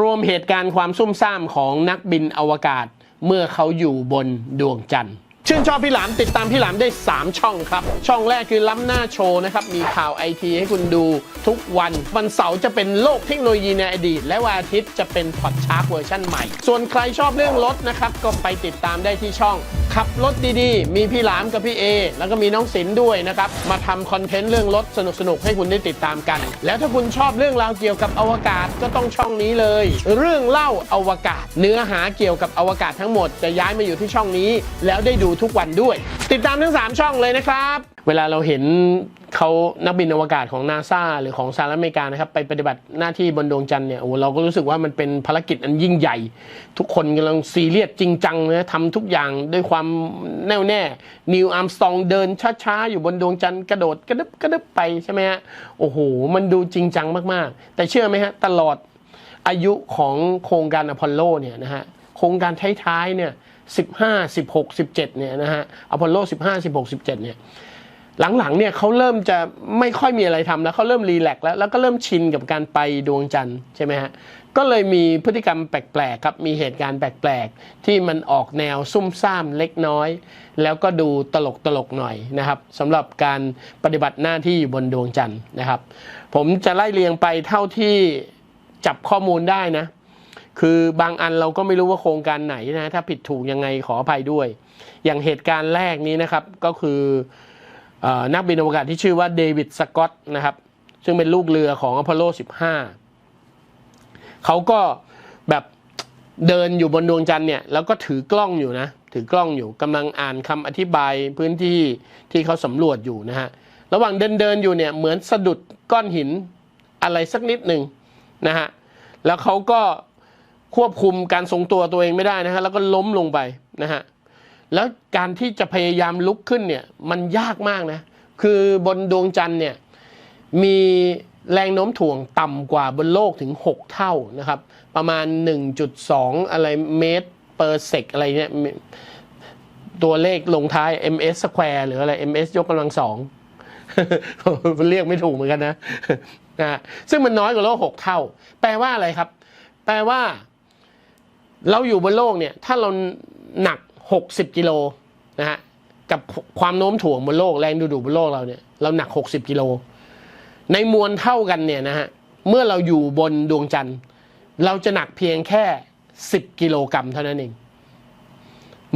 รวมเหตุการณ์ความซุ่มซ่ามของนักบินอวกาศ เมื่อเขาอยู่บนดวงจันทร์ชื่นชอบพี่หลามติดตามพี่หลามได้ 3 ช่องครับ ช่องแรกคือล้ำหน้าโชว์นะครับ มีข่าวไอทีให้คุณดูทุกวัน วันเสาร์จะเป็นโลกเทคโนโลยีในอดีต และวันอาทิตย์จะเป็นพอดชาร์กเวอร์ชันใหม่ ส่วนใครชอบเรื่องรถนะครับ ก็ไปติดตามได้ที่ช่อง ขับรถดีๆ มีพี่หลามกับพี่เอแล้วก็มีน้องศิลป์ด้วยนะครับ มาทำคอนเทนต์เรื่องรถสนุกๆ ให้คุณได้ติดตามกัน แล้วถ้าคุณชอบเรื่องราวเกี่ยวกับอวกาศก็ต้องช่องนี้เลย เรื่องเล่าอวกาศ เนื้อหาเกี่ยวกับอวกาศทั้งหมดจะย้ายมาอยู่ที่ช่องนี้ แล้วได้ดูทุกวันด้วย ติดตามทั้ง 3 ช่องเลยนะครับ เวลาเราเห็น เขานักบินอวกาศของนาซาหรือของสหรัฐอเมริกานะครับไปปฏิบัติหน้าที่บนดวงจันทร์เนี่ยโอ้เราก็รู้สึกว่ามันเป็นภารกิจอันยิ่งใหญ่ ทุกคนกำลังซีเรียสจริงจังนะทำทุกอย่างด้วยความแน่วแน่นิวอัมสตองเดินช้าๆ อยู่บนดวงจันทร์กระโดดกระดึบกระดึบไปใช่ไหมฮะโอ้โห มันดูจริงจังมากๆ แต่เชื่อไหมฮะตลอดอายุของโครงการอพอลโลเนี่ยนะฮะโครงการท้ายๆเนี่ย15 16 17เนี่ยนะฮะอพอลโล15 16 17เนี่ย หลังๆเนี่ยเขาเริ่มจะไม่ค่อยมีอะไรทำแล้วเขาเริ่มรีแลกซ์แล้วแล้วก็เริ่มชินกับการไปดวงจันทร์ใช่ไหมฮะก็เลยมีพฤติกรรมแปลกๆครับมีเหตุการณ์แปลกๆ ที่มันออกแนวซุ่มซ่ามเล็กน้อย แล้วก็ดูตลกตลกหน่อยนะครับสำหรับการปฏิบัติหน้าที่อยู่บนดวงจันทร์นะครับ ผมจะไล่เรียงไปเท่าที่จับข้อมูลได้นะ คือบางอันเราก็ไม่รู้ว่าโครงการไหนนะถ้าผิดถูกยังไงขออภัยด้วย อย่างเหตุการณ์แรกนี้นะครับก็คือ นักบินอวกาศที่ชื่อว่าเดวิดสกอตนะครับ ซึ่งเป็นลูกเรือของอพอลโล 15 เขาก็แบบเดินอยู่บนดวงจันทร์เนี่ย แล้วก็ถือกล้องอยู่นะ ถือกล้องอยู่กำลังอ่านคำอธิบายพื้นที่ที่เขาสำรวจอยู่นะฮะ ระหว่างเดินเดินอยู่เนี่ยเหมือนสะดุดก้อนหินอะไรสักนิดหนึ่งนะฮะ แล้วเขาก็ควบคุมการทรงตัวตัวเองไม่ได้นะฮะ แล้วก็ล้มลงไปนะฮะ แล้วการที่จะพยายามลุกขึ้นเนี่ยมันยากมากนะ คือบนดวงจันทร์เนี่ยมีแรงโน้มถ่วงต่ำกว่าบนโลกถึง 6 เท่านะครับ ประมาณ 1.2 อะไรเมตรเปอร์เซกอะไรเนี่ยตัวเลขลงท้าย ms square หรืออะไร ms ยกกำลังสองเรียกไม่ถูกเหมือนกันนะนะซึ่งมันน้อยกว่าโลก 6 เท่า แปลว่าอะไรครับ แปลว่า เราอยู่บนโลกเนี่ย ถ้าเราหนัก 60กิโลนะฮะกับความโน้มถ่วงบนโลกแรงดูดบนโลกเราเนี่ยเราหนัก 60กิโลในมวลเท่ากันเนี่ยนะฮะเมื่อเราอยู่บนดวงจันทร์ เราจะหนักเพียงแค่ 10 กิโลกรัมเท่านั้นเอง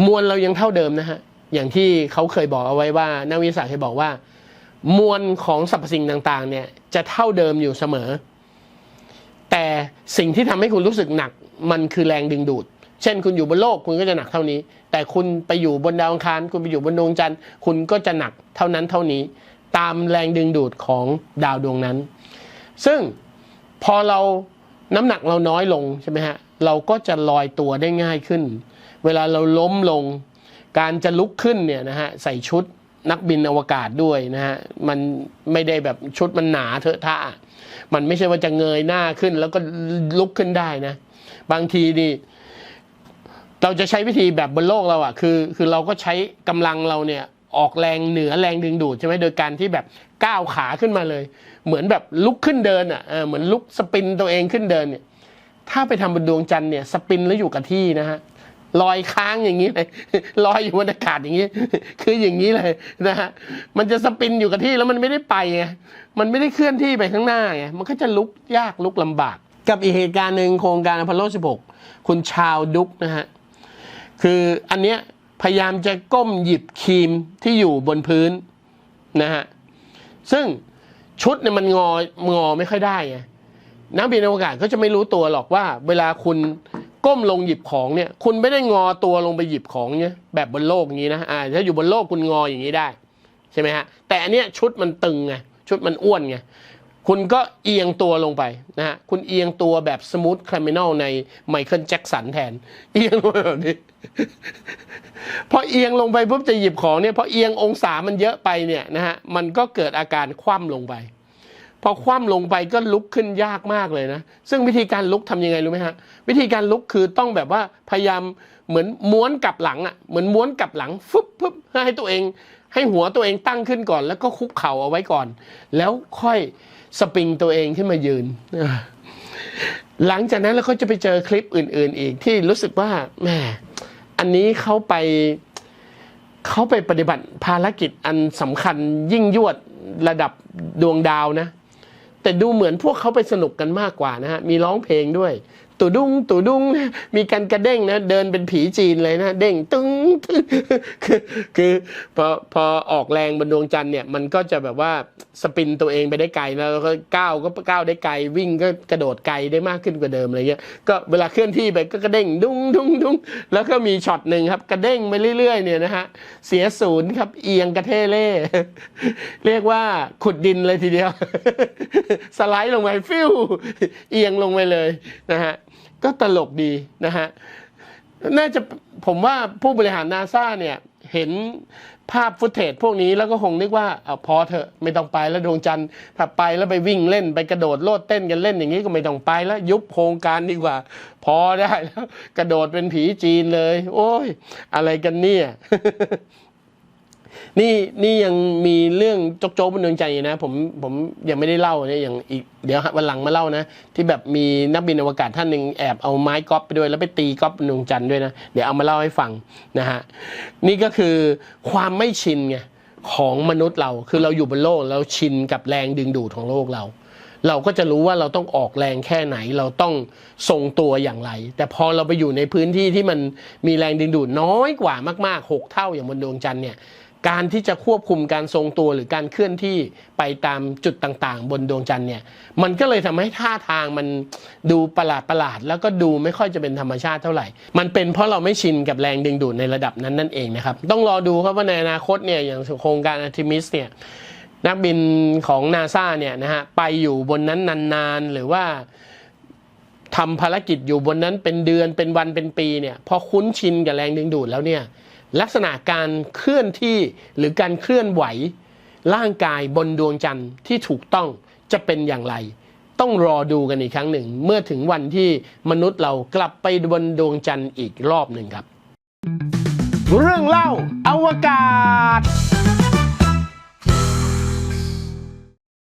มวลเรายังเท่าเดิมนะฮะอย่างที่เขาเคยบอกเอาไว้ว่านักวิทยาศาสตร์เคยบอกว่า มวลของสรรพสิ่งต่างๆ เนี่ยจะเท่าเดิมอยู่เสมอ แต่สิ่งที่ทำให้คุณรู้สึกหนักมันคือแรงดึงดูด เช่นคุณอยู่บนโลกคุณก็จะหนักเท่านี้ แต่คุณไปอยู่บนดาวอังคาร คุณไปอยู่บนดวงจันทร์ คุณก็จะหนักเท่านั้นเท่านี้ ตามแรงดึงดูดของดาวดวงนั้น ซึ่งพอเราน้ำหนักเราน้อยลงใช่ไหมฮะเราก็จะลอยตัวได้ง่ายขึ้น เวลาเราล้มลง การจะลุกขึ้นเนี่ยนะฮะใส่ชุดนักบินอวกาศด้วยนะฮะมันไม่ได้แบบชุดมันหนาเถอะท่ามันไม่ใช่ว่าจะเงยหน้าขึ้นแล้วก็ลุกขึ้นได้นะ บางทีนี่ เราจะใช้วิธีแบบบนโลกเราอะคือ คือเราก็ใช้กำลังเราเนี่ยออกแรงเหนือแรงดึงดูดใช่ไหมโดยการที่แบบก้าวขาขึ้นมาเลย เหมือนแบบลุกขึ้นเดินอะเออเหมือนลุกสปินตัวเองขึ้นเดินเนี่ย ถ้าไปทำบนดวงจันทร์เนี่ยสปินแล้วอยู่กับที่นะฮะลอยค้างอย่างนี้เลยลอยอยู่บนอากาศอย่างนี้ คืออย่างนี้เลยนะฮะมันจะสปินอยู่กับที่แล้วมันไม่ได้ไปไงมันไม่ได้เคลื่อนที่ไปข้างหน้าไงมันก็จะลุกยากลุกลำบาก กับอีกเหตุการณ์หนึ่งโครงการอพอลโล 16 คุณชาวดุกนะฮะ คืออันเนี้ยพยายามจะก้มหยิบครีมที่อยู่บนพื้นนะฮะซึ่งชุดเนี่ยมันงองอไม่ค่อยได้ไงนักบินอวกาศก็จะไม่รู้ตัวหรอกว่า เวลาคุณก้มลงหยิบของเนี่ย คุณไม่ได้งอตัวลงไปหยิบของเนี่ยแบบบนโลกอย่างนี้นะอ่าถ้าอยู่บนโลกคุณงออย่างนี้ได้ใช่ไหมฮะแต่อันเนี้ยชุดมันตึงไงชุดมันอ้วนไง คุณก็เอียงตัวลงไปนะฮะคุณเอียงตัวแบบสมูทคริมินอลในไมเคิลแจ็คสันแทน เอียงลงไปแบบนี้ พอเอียงลงไปปุ๊บจะหยิบของเนี่ยพอเอียงองศามันเยอะไปเนี่ยนะฮะมันก็เกิดอาการคว่ำลงไป พอคว่ำลงไปก็ลุกขึ้นยากมากเลยนะ ซึ่งวิธีการลุกทำยังไงรู้ไหมฮะ วิธีการลุกคือต้องแบบว่าพยายามเหมือนม้วนกลับหลังอะเหมือนม้วนกลับหลังฟึบฟึบให้ตัวเอง ให้หัวตัวเองตั้งขึ้นก่อน แล้วก็คุกเข่าเอาไว้ก่อน แล้วค่อยสปริงตัวเองขึ้นมายืน หลังจากนั้นเราก็จะไปเจอคลิปอื่น ๆ อีกที่รู้สึกว่าแหมอันนี้เขาไปเขาไปปฏิบัติภารกิจอันสำคัญยิ่งยวดระดับดวงดาวนะ แต่ดูเหมือนพวกเขาไปสนุกกันมากกว่านะฮะ มีร้องเพลงด้วยตุดุ้งตุดุ้งมีการกระเด้งนะ เดินเป็นผีจีนเลยนะ เด้งตึ้งตึ้ง คือคือพอพอออกแรงบนดวงจันทร์เนี่ยมันก็จะแบบว่าสปินตัวเองไปได้ไกลแล้วก็ก้าวก็ก้าวได้ไกลวิ่งก็กระโดดไกลได้มากขึ้นกว่าเดิมอะไรเงี้ยก็เวลาเคลื่อนที่ไปก็กระเด้งดุ้งดุ้งดุ้งแล้วก็มีช็อตหนึ่งครับ กระเด้งไปเรื่อยๆเนี่ยนะฮะเสียศูนย์ครับเอียงกระเทเล่เรียกว่าขุดดินเลยทีเดียว สไลด์ลงไปฟิวเอียงลงไปเลยนะฮะก็ตลกดีนะฮะน่าจะ ผมว่าผู้บริหารนาซาเนี่ยเห็นภาพฟุตเทจพวกนี้แล้วก็คงนึกว่าเอาพอเถอะไม่ต้องไปแล้วดวงจันทร์ถ้าไปแล้วไปวิ่งเล่นไปกระโดดโลดเต้นกันเล่นอย่างนี้ก็ไม่ต้องไปแล้วยุบโครงการดีกว่า พอได้แล้ว กระโดดเป็นผีจีนเลย โอ้ย อะไรกันเนี่ย นี่นี่ยังมีเรื่องโจ๊กโจ๊กบนดวงใจนะ ผมผมยังไม่ได้เล่าเนี่ยอย่างอีกเดี๋ยววันหลังมาเล่านะ ที่แบบมีนักบินอวกาศท่านหนึ่งแอบเอาไม้กอล์ฟไปด้วยแล้วไปตีกอล์ฟบนดวงจันทร์ด้วยนะเดี๋ยวเอามาเล่าให้ฟังนะฮะนี่ก็คือความไม่ชินไงของมนุษย์เราคือเราอยู่บนโลกแล้วชินกับแรงดึงดูดของโลกเรา เราก็จะรู้ว่าเราต้องออกแรงแค่ไหน เราต้องทรงตัวอย่างไร แต่พอเราไปอยู่ในพื้นที่ที่มันมีแรงดึงดูดน้อยกว่ามากๆหกเท่าอย่างบนดวงจันทร์เนี่ย การที่จะควบคุมการทรงตัวหรือการเคลื่อนที่ไปตามจุดต่างๆ บนดวงจันทร์เนี่ยมันก็เลยทำให้ท่าทางมันดูประหลาดประหลาดแล้วก็ดูไม่ค่อยจะเป็นธรรมชาติเท่าไหร่ มันเป็นเพราะเราไม่ชินกับแรงดึงดูดในระดับนั้นนั่นเองนะครับ ต้องรอดูครับว่าในอนาคตเนี่ยอย่างโครงการอาร์ทิมิสเนี่ยนักบินของนาซาเนี่ยนะฮะไปอยู่บนนั้นนานๆ หรือว่าทำภารกิจอยู่บนนั้นเป็นเดือนเป็นวันเป็นปีเนี่ยพอคุ้นชินกับแรงดึงดูดแล้วเนี่ย ลักษณะการเคลื่อนที่หรือการเคลื่อนไหว ร่างกายบนดวงจันทร์ที่ถูกต้องจะเป็นอย่างไร ต้องรอดูกันอีกครั้งหนึ่ง เมื่อถึงวันที่มนุษย์เรากลับไปบนดวงจันทร์อีกรอบหนึ่งครับ เรื่องเล่าอวกาศ